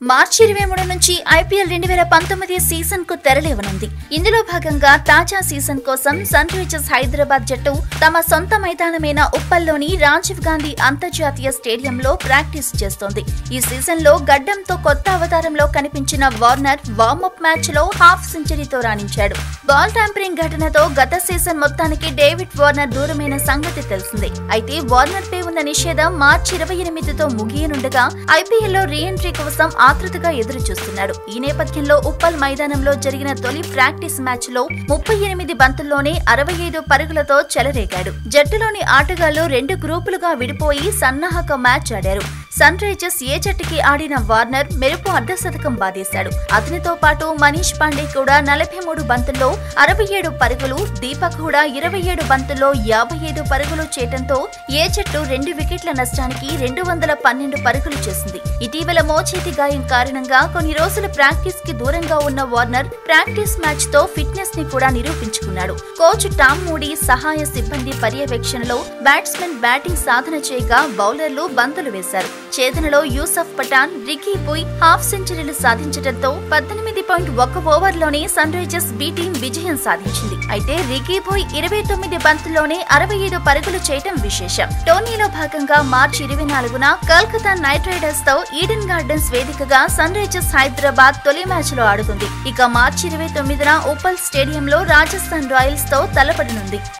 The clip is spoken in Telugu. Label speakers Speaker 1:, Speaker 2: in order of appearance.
Speaker 1: మార్చి ఇరవై మూడు నుంచి ఐపీఎల్ రెండు వేల పంతొమ్మిది సీజన్కు తెరలేవనుంది. ఇందులో భాగంగా తాజా సీజన్ కోసం సన్ రైజర్స్ హైదరాబాద్ జట్టు తమ సొంత మైదానమైన ఉప్పల్లోని రాజీవ్ గాంధీ అంతర్జాతీయ స్టేడియంలో ప్రాక్టీస్ చేస్తోంది. ఈ సీజన్లో గడ్డంతో కొత్త అవతారంలో కనిపించిన వార్నర్ వార్మప్ మ్యాచ్లో హాఫ్ సెంచరీతో రాణించాడు. బాల్ ట్యాంపరింగ్ ఘటనతో గత సీజన్ మొత్తానికి డేవిడ్ వార్నర్ దూరమైన సంగతి తెలిసిందే. అయితే వార్నర్ పై ఉన్న నిషేధం మార్చి ఇరవై ఎనిమిదితో ముగియనుండగా ఐపీఎల్లో రీ ఎంట్రీ కోసం ఆతృతగా ఎదురు చూస్తున్నాడు ఈ నేపథ్యంలో ఉప్పల్ మైదానంలో జరిగిన తొలి ప్రాక్టీస్ మ్యాచ్లో ముప్పై ఎనిమిది బంతుల్లోనే అరవై ఐదు పరుగులతో చెలరేగాడు. జట్టులోని ఆటగాళ్ళు రెండు గ్రూపులుగా విడిపోయి సన్నాహక మ్యాచ్ ఆడారు. సన్ రైజర్స్ ఏ జట్టుకి ఆడిన వార్నర్ మెరుపు అర్ధశతకం బాధేశాడు అతనితో పాటు మనీష్ పాండే కూడా నలభై మూడు బంతుల్లో అరవై ఏడు పరుగులు దీపక్ కూడా ఇరవై ఏడు బంతుల్లో యాభై ఐదు పరుగులు చేయడంతో ఏ జట్టు రెండు వికెట్ల నష్టానికి రెండు వందల పన్నెండు పరుగులు చేసింది. ఇటీవల మోచేతి గాయం కారణంగా కొన్ని రోజుల ప్రాక్టీస్కి దూరంగా ఉన్న వార్నర్ ప్రాక్టీస్ మ్యాచ్తో ఫిట్నెస్ని కూడా నిరూపించుకున్నాడు. కోచ్ టామ్ మూడీ సహాయ సిబ్బంది పర్యవేక్షణలో బ్యాట్స్మెన్ బ్యాటింగ్ సాధన చేయగా బౌలర్లు బంతులు వేశారు. ఛేదనలో యూసఫ్ పఠాన్ రికీ పుయ్ హాఫ్ సెంచరీలు సాధించడంతో పద్దెనిమిది పాయింట్ ఒక్క ఓవర్లోనే సన్ రైజర్స్ బి టీం విజయం సాధించింది. అయితే రికీ ఇరవై తొమ్మిది బంతుల్లోనే అరవై ఐదు పరుగులు చేయటం విశేషం. టోర్నీలో భాగంగా మార్చి ఇరవై నాలుగున కల్కతా నైట్ రైడర్స్తో ఈడెన్ గార్డెన్స్ వేదికగా సన్ రైజర్స్ హైదరాబాద్ తొలి మ్యాచ్లో ఆడుతుంది. ఇక మార్చి ఇరవై తొమ్మిదిన ఉప్పల్ స్టేడియంలో రాజస్థాన్ రాయల్స్తో తలపడనుంది.